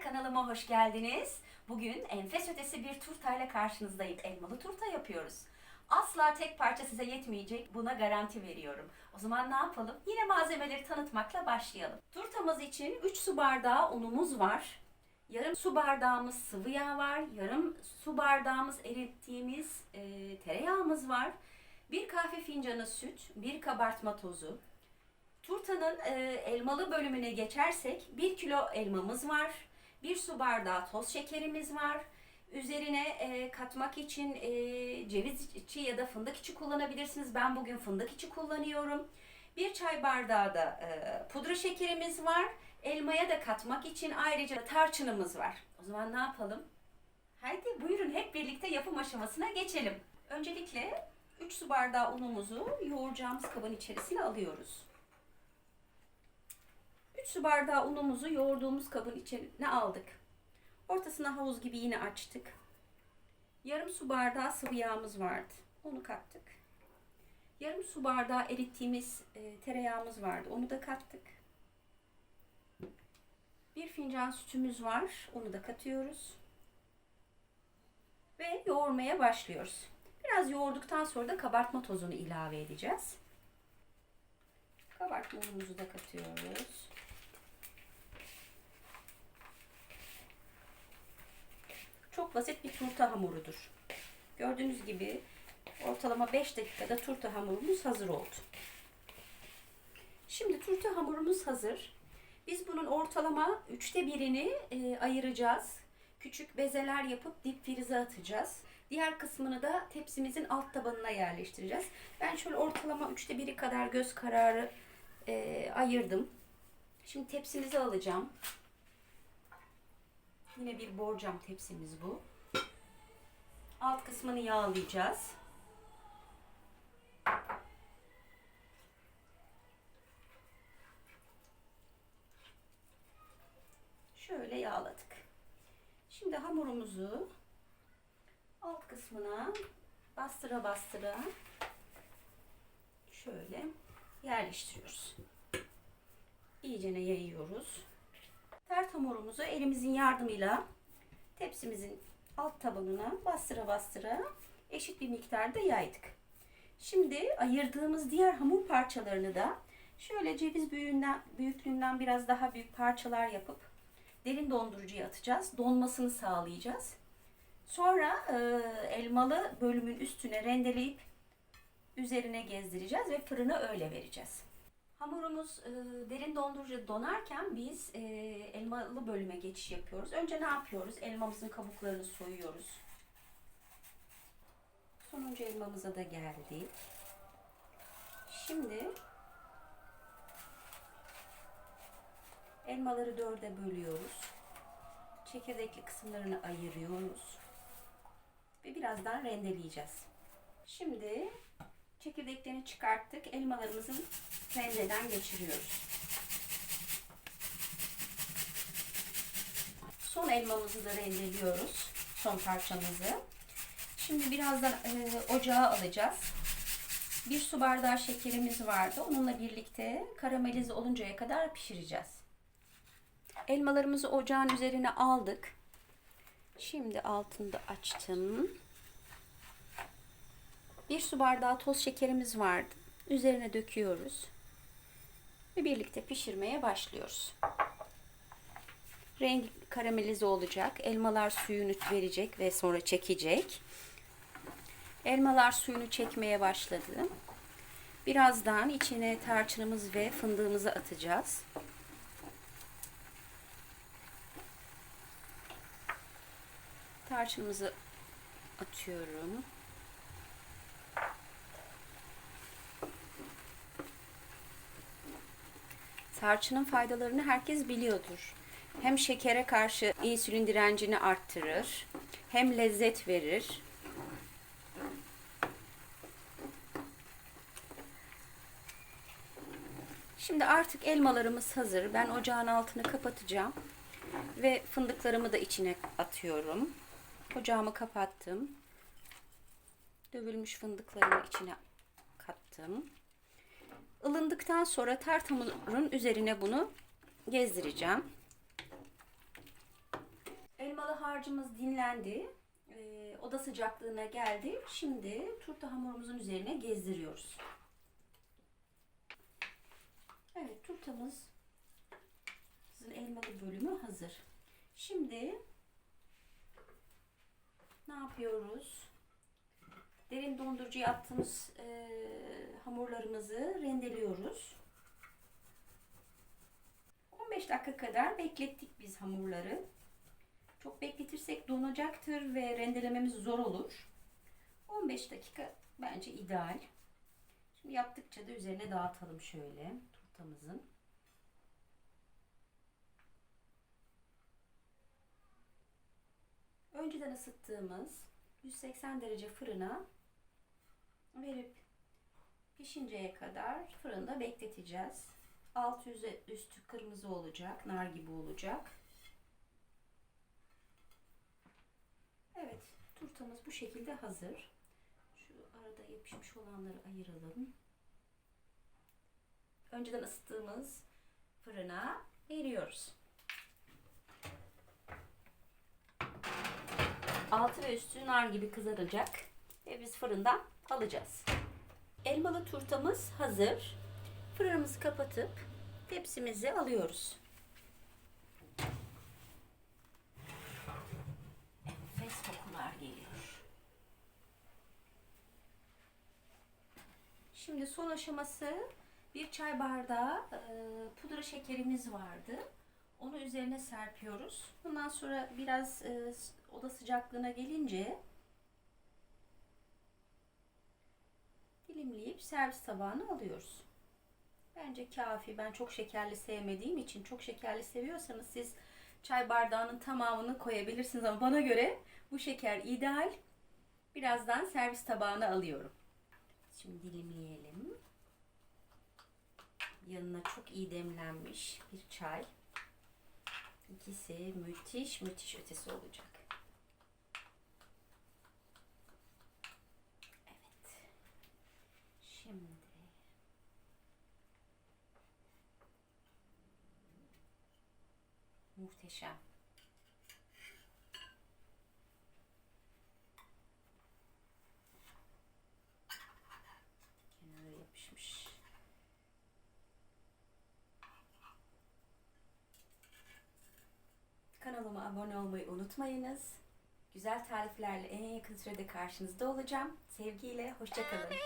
kanalıma hoş geldiniz. Bugün enfes ötesi bir turtayla karşınızdayım. Elmalı turta yapıyoruz. Asla tek parça size yetmeyecek. Buna garanti veriyorum. O zaman ne yapalım? Yine malzemeleri tanıtmakla başlayalım. Turtamız için 3 su bardağı unumuz var. Yarım su bardağımız sıvı yağ var. Yarım su bardağımız erittiğimiz e, tereyağımız var. Bir kahve fincanı süt, bir kabartma tozu, Turtanın e, elmalı bölümüne geçersek 1 kilo elmamız var. 1 su bardağı toz şekerimiz var. Üzerine e, katmak için e, ceviz içi ya da fındık içi kullanabilirsiniz. Ben bugün fındık içi kullanıyorum. 1 çay bardağı da e, pudra şekerimiz var. Elmaya da katmak için ayrıca tarçınımız var. O zaman ne yapalım? Haydi buyurun hep birlikte yapım aşamasına geçelim. Öncelikle 3 su bardağı unumuzu yoğuracağımız kabın içerisine alıyoruz. 3 su bardağı unumuzu yoğurduğumuz kabın içine aldık. Ortasına havuz gibi yine açtık. Yarım su bardağı sıvı yağımız vardı. Onu kattık. Yarım su bardağı erittiğimiz e, tereyağımız vardı. Onu da kattık. Bir fincan sütümüz var. Onu da katıyoruz. Ve yoğurmaya başlıyoruz. Biraz yoğurduktan sonra da kabartma tozunu ilave edeceğiz. Kabartma unumuzu da katıyoruz. Çok basit bir turta hamurudur. Gördüğünüz gibi ortalama 5 dakikada turta hamurumuz hazır oldu. Şimdi turta hamurumuz hazır. Biz bunun ortalama üçte birini e, ayıracağız. Küçük bezeler yapıp dip frize atacağız. Diğer kısmını da tepsimizin alt tabanına yerleştireceğiz. Ben şöyle ortalama üçte biri kadar göz kararı e, ayırdım. Şimdi tepsimizi alacağım. Yine bir borcam tepsimiz bu. Alt kısmını yağlayacağız. Şöyle yağladık. Şimdi hamurumuzu alt kısmına bastıra bastıra şöyle yerleştiriyoruz. İyicene yayıyoruz. Tert hamurumuzu elimizin yardımıyla tepsimizin alt tabanına bastıra bastıra eşit bir miktarda yaydık. Şimdi ayırdığımız diğer hamur parçalarını da şöyle ceviz büyüğünden, büyüklüğünden biraz daha büyük parçalar yapıp derin dondurucuya atacağız. Donmasını sağlayacağız. Sonra e, elmalı bölümün üstüne rendeleyip üzerine gezdireceğiz ve fırına öyle vereceğiz. Hamurumuz e, derin dondurucuda donarken biz e, elmalı bölüme geçiş yapıyoruz. Önce ne yapıyoruz? Elmamızın kabuklarını soyuyoruz. Sonuncu elmamıza da geldik. Şimdi elmaları dörde bölüyoruz. Çekirdekli kısımlarını ayırıyoruz. Ve birazdan rendeleyeceğiz. Şimdi çekirdeklerini çıkarttık. Elmalarımızın rendeden geçiriyoruz. Son elmamızı da rendeliyoruz. Son parçamızı. Şimdi birazdan e, ocağa alacağız. Bir su bardağı şekerimiz vardı. Onunla birlikte karamelize oluncaya kadar pişireceğiz. Elmalarımızı ocağın üzerine aldık. Şimdi altını açtım. Bir su bardağı toz şekerimiz vardı. Üzerine döküyoruz. Ve birlikte pişirmeye başlıyoruz. Renk karamelize olacak. Elmalar suyunu verecek ve sonra çekecek. Elmalar suyunu çekmeye başladı. Birazdan içine tarçınımız ve fındığımızı atacağız. Tarçınımızı atıyorum. Tarçının faydalarını herkes biliyordur. Hem şekere karşı insülin direncini arttırır, hem lezzet verir. Şimdi artık elmalarımız hazır. Ben ocağın altını kapatacağım ve fındıklarımı da içine atıyorum. Ocağımı kapattım. Dövülmüş fındıklarımı içine kattım. Ilındıktan sonra tart hamurun üzerine bunu gezdireceğim. harcımız dinlendi. Ee, oda sıcaklığına geldi. Şimdi turta hamurumuzun üzerine gezdiriyoruz. Evet turtamız sizin elmalı bölümü hazır. Şimdi ne yapıyoruz? Derin dondurucuya attığımız e, hamurlarımızı rendeliyoruz. 15 dakika kadar beklettik biz hamurları. Çok bekletirsek donacaktır ve rendelememiz zor olur. 15 dakika bence ideal. Şimdi yaptıkça da üzerine dağıtalım şöyle turtamızın. Önceden ısıttığımız 180 derece fırına verip pişinceye kadar fırında bekleteceğiz. Alt yüzü üstü kırmızı olacak, nar gibi olacak. Evet, turtamız bu şekilde hazır. Şu arada yapışmış olanları ayıralım. Önceden ısıttığımız fırına veriyoruz. Altı ve üstü nar gibi kızaracak ve biz fırından alacağız. Elmalı turtamız hazır. Fırınımızı kapatıp tepsimizi alıyoruz. Enfes kokular geliyor. Şimdi son aşaması bir çay bardağı e, pudra şekerimiz vardı. Onu üzerine serpiyoruz. Bundan sonra biraz e, oda sıcaklığına gelince dilimleyip servis tabağına alıyoruz. Bence kafi. Ben çok şekerli sevmediğim için çok şekerli seviyorsanız siz çay bardağının tamamını koyabilirsiniz ama bana göre bu şeker ideal. Birazdan servis tabağına alıyorum. Şimdi dilimleyelim. Yanına çok iyi demlenmiş bir çay. İkisi müthiş müthiş ötesi olacak. Evet. Şimdi muhteşem. Kenara yapışmış. Kanalıma abone olmayı unutmayınız. Güzel tariflerle en yakın sürede karşınızda olacağım. Sevgiyle, hoşçakalın.